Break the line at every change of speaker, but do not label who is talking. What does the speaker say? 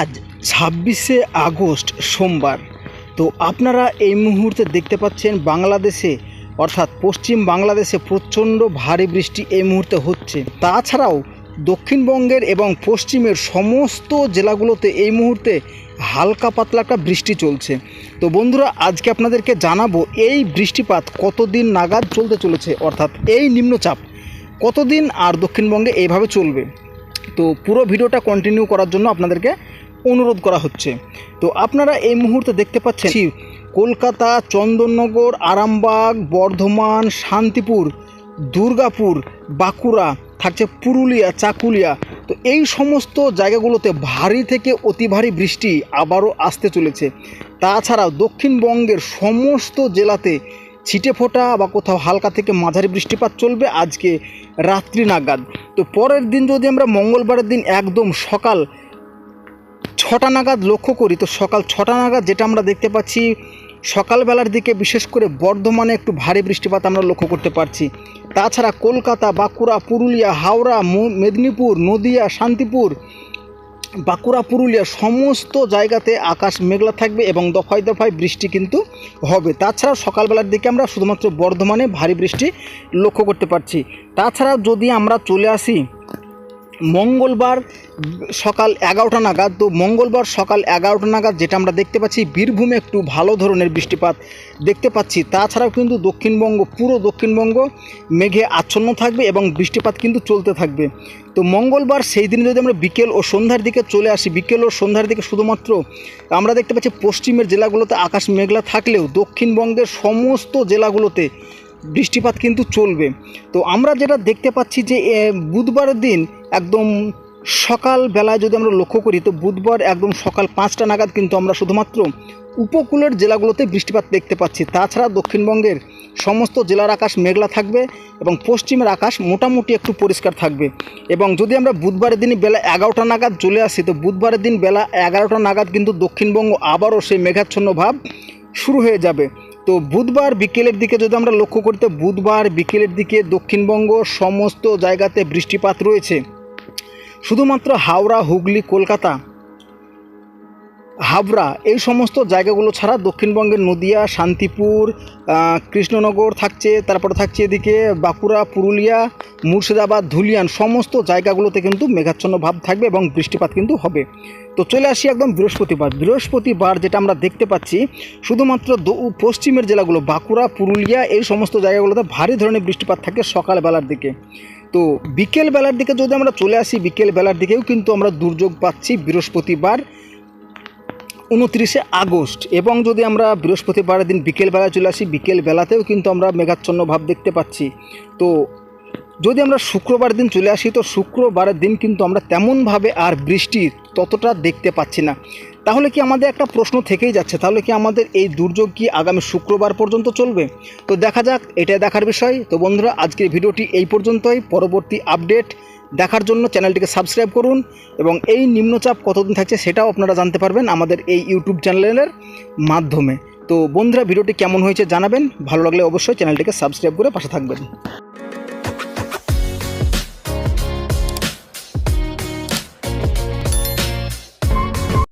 আজ ছাব্বিশে আগস্ট সোমবার। তো আপনারা এই মুহূর্তে দেখতে পাচ্ছেন বাংলাদেশে, অর্থাৎ পশ্চিম বাংলাদেশে প্রচণ্ড ভারী বৃষ্টি এই মুহূর্তে হচ্ছে। তাছাড়াও দক্ষিণবঙ্গের এবং পশ্চিমের সমস্ত জেলাগুলোতে এই মুহূর্তে হালকা পাতলা একটা বৃষ্টি চলছে। তো বন্ধুরা, আজকে আপনাদেরকে জানাব এই বৃষ্টিপাত কতদিন নাগাদ চলতে চলেছে, অর্থাৎ এই নিম্নচাপ কতদিন আর দক্ষিণবঙ্গে এইভাবে চলবে। তো পুরো ভিডিওটা কন্টিনিউ করার জন্য আপনাদেরকে অনুরোধ করা হচ্ছে। তো আপনারা এই মুহূর্তে দেখতে পাচ্ছেন কলকাতা চন্দননগর আরামবাগ বর্ধমান শান্তিপুর দুর্গাপুর বাঁকুড়া থাকছে পুরুলিয়া চাকুলিয়া। তো এই সমস্ত জায়গাগুলোতে ভারী থেকে অতি ভারী বৃষ্টি আবারও আসতে চলেছে। তাছাড়াও দক্ষিণবঙ্গের সমস্ত জেলাতে ছিটে ফোটা বা কোথাও হালকা থেকে মাঝারি বৃষ্টিপাত চলবে আজকে রাত্রি নাগাদ। তো পরের দিন যদি আমরা মঙ্গলবারের দিন একদম সকাল ছটা নাগাদ লক্ষ্য করি, তো সকাল ছটা নাগাদ যেটা আমরা দেখতে পাচ্ছি, সকালবেলার দিকে বিশেষ করে বর্ধমানে একটু ভারী বৃষ্টিপাত আমরা লক্ষ্য করতে পারছি। তাছাড়া কলকাতা, বাঁকুড়া, পুরুলিয়া, হাওড়া মেদিনীপুর, নদিয়া, শান্তিপুর, বাঁকুড়া, পুরুলিয়া সমস্ত জায়গাতে আকাশ মেঘলা থাকবে এবং দফায় দফায় বৃষ্টি কিন্তু হবে। তাছাড়া সকালবেলার দিকে আমরা শুধুমাত্র বর্ধমানে ভারী বৃষ্টি লক্ষ্য করতে পারছি। তাছাড়া যদি আমরা চলে আসি মঙ্গলবার সকাল এগারোটা নাগাদ, তো মঙ্গলবার সকাল এগারোটা নাগাদ যেটা আমরা দেখতে পাচ্ছি, বীরভূমে একটু ভালো ধরনের বৃষ্টিপাত দেখতে পাচ্ছি। তাছাড়াও কিন্তু দক্ষিণবঙ্গ, পুরো দক্ষিণবঙ্গ মেঘে আচ্ছন্ন থাকবে এবং বৃষ্টিপাত কিন্তু চলতে থাকবে। তো মঙ্গলবার সেই দিন যদি আমরা বিকেল ও সন্ধ্যার দিকে চলে আসি, বিকেল ও সন্ধ্যার দিকে শুধুমাত্র আমরা দেখতে পাচ্ছি পশ্চিমের জেলাগুলোতে আকাশ মেঘলা থাকলেও দক্ষিণবঙ্গের সমস্ত জেলাগুলোতে বৃষ্টিপাত কিন্তু চলবে। তো আমরা যেটা দেখতে পাচ্ছি যে এ, বুধবারের দিন একদম সকাল বেলায় যদি আমরা লক্ষ্য করি তো বুধবার একদম সকাল পাঁচটা নাগাদ কিন্তু আমরা শুধুমাত্র উপকূলের জেলাগুলোতে বৃষ্টিপাত দেখতে পাচ্ছি। তাছাড়া দক্ষিণবঙ্গের সমস্ত জেলার আকাশ মেঘলা থাকবে এবং পশ্চিমের আকাশ মোটামুটি একটু পরিষ্কার থাকবে। এবং যদি আমরা বুধবারের দিনই বেলা এগারোটা নাগাদ চলে আসি তো বুধবারের দিন বেলা এগারোটা নাগাদ কিন্তু দক্ষিণবঙ্গ আবারও সেই মেঘাচ্ছন্ন ভাব শুরু হয়ে যাবে। তো বুধবার বিকেলের দিকে যদি আমরা লক্ষ্য করতে বুধবার বিকেলের দিকে দক্ষিণবঙ্গ সমস্ত জায়গাতে বৃষ্টিপাত রয়েছে। শুধুমাত্র হাওড়া, হুগলি, কলকাতা হাবড়া, এই সমস্ত জায়গাগুলো ছাড়া দক্ষিণবঙ্গের নদিয়া, শান্তিপুর কৃষ্ণনগর থাকছে, তারপরে থাকছে এদিকে বাঁকুড়া, পুরুলিয়া, মুর্শিদাবাদ, ধুলিয়ান, সমস্ত জায়গাগুলোতে কিন্তু মেঘাচ্ছন্ন ভাব থাকবে এবং বৃষ্টিপাত কিন্তু হবে। তো চলে আসি একদম বৃহস্পতিবার। বৃহস্পতিবার যেটা আমরা দেখতে পাচ্ছি, শুধুমাত্র পশ্চিমের জেলাগুলো, বাঁকুড়া, পুরুলিয়া, এই সমস্ত জায়গাগুলোতে ভারী ধরনের বৃষ্টিপাত থাকে সকালবেলার দিকে। তো বিকেল বেলার দিকে যদি আমরা চলে আসি বিকেল বেলার দিকেও কিন্তু আমরা দুর্যোগ পাচ্ছি বৃহস্পতিবার। উনত্রিশে আগস্ট এবং যদি আমরা বৃহস্পতিবার দিন বিকেলবেলা চলে আসি, বিকেলবেলাতেও কিন্তু আমরা মেঘাচ্ছন্ন ভাব দেখতে পাচ্ছি। তো যদি আমরা শুক্রবার দিন চলে আসি, তো শুক্রবারের দিন কিন্তু আমরা তেমনভাবে আর বৃষ্টি ততটা দেখতে পাচ্ছি না। তাহলে কি আমাদের একটা প্রশ্ন থেকেই যাচ্ছে, তাহলে কি আমাদের এই দুর্যোগ কি আগামী শুক্রবার পর্যন্ত চলবে? তো দেখা যাক এটা দেখার বিষয়। তো বন্ধুরা, আজকের ভিডিওটি এই পর্যন্তই। পরবর্তী আপডেট দেখার জন্য চ্যানেলটিকে সাবস্ক্রাইব করুন এবং এই নিম্নচাপ কতদিন থাকছে সেটাও আপনারা জানতে পারবেন আমাদের এই ইউটিউব চ্যানেলের মাধ্যমে। তো বন্ধুরা, ভিডিওটি কেমন হয়েছে জানাবেন। ভালো লাগলে অবশ্যই চ্যানেলটিকে সাবস্ক্রাইব করে পাশে থাকবেন।